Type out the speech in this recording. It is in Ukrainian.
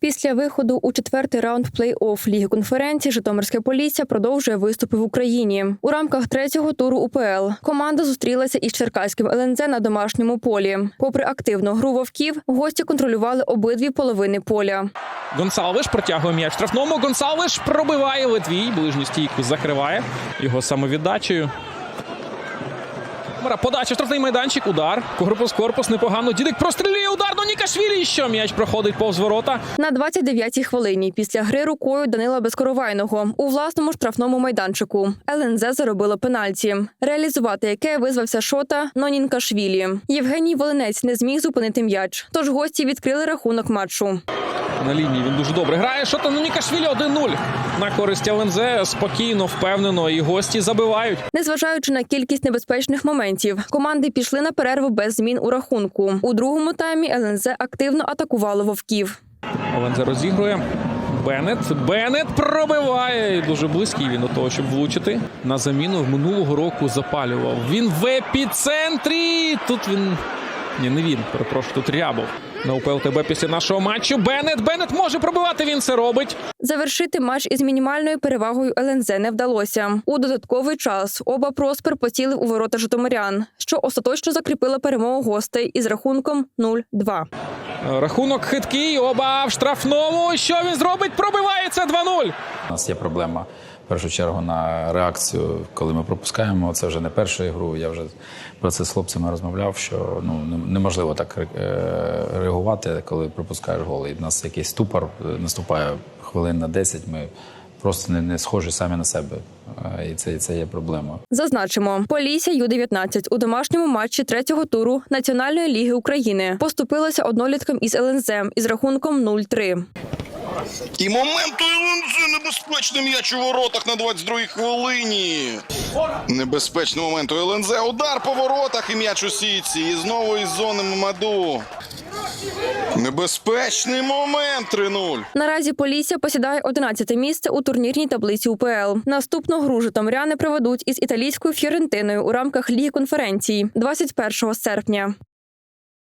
Після виходу у четвертий раунд плей-офф ліги конференції Житомирське Полісся продовжує виступи в Україні. У рамках третього туру УПЛ команда зустрілася із Черкаським ЛНЗ на домашньому полі. Попри активну гру вовків, гості контролювали обидві половини поля. Гонсалвиш протягує м'яч штрафному. Гонсалвиш пробиває Литвій. Ближню стійку закриває його самовіддачею. Мара, Подача, штрафний майданчик, удар. Корпус, корпус, непогано. Дідик прострілює удар до Нікашвілі. Що м'яч проходить повз ворота. На 29-й хвилині після гри рукою Данила Безкоровайного у власному штрафному майданчику ЛНЗ заробило пенальті, реалізувати яке визвався шота Нонінкашвілі. Євгеній Волинець не зміг зупинити м'яч, тож гості відкрили рахунок матчу. На лінії він дуже добре грає. Шота ну Нікашвілі 1-0. На користь ЛНЗ спокійно, впевнено. І гості забивають. Незважаючи на кількість небезпечних моментів, команди пішли на перерву без змін у рахунку. У другому таймі ЛНЗ активно атакувало вовків. Олензе розігрує. Беннет. Беннет пробиває. І Дуже близький він до того, щоб влучити. На заміну минулого року запалював. Він в епіцентрі. Тут він. Ні, не він. Перепрошую, тут Рябов. На УПЛ ТБ після нашого матчу. Беннет. Беннет може пробивати. Він це робить. Завершити матч із мінімальною перевагою ЛНЗ не вдалося. У додатковий час оба Проспер поцілив у ворота Житомирян, що остаточно закріпило перемогу гостей із рахунком 0-2. Рахунок хиткий. Оба в штрафному. Що він зробить? Пробивається 2-0. У нас є проблема першу чергу на реакцію, коли ми пропускаємо. Це вже не першу ігру. Я вже про це з хлопцями розмовляв, що ну неможливо так е, реагувати, коли пропускаєш гол. І в нас якийсь ступор е, наступає хвилин на 10. Ми просто не, не схожі самі на себе. Е, І це, і це є проблема. Зазначимо, Полісся Ю-19 у домашньому матчі третього туру Національної ліги України поступилося однолітком із ЛНЗ із рахунком 0-3. І момент у небезпечний м'яч у воротах на 22-й хвилині. Небезпечний момент у ЛНЗ. Удар по воротах і м'яч у сітці. І знову із зони Мамаду. Небезпечний момент 3-0. Наразі Полісся посідає 11 місце у турнірній таблиці УПЛ. Наступну гру житомиряни проведуть із італійською Фіорентиною у рамках ліги конференції 21 серпня.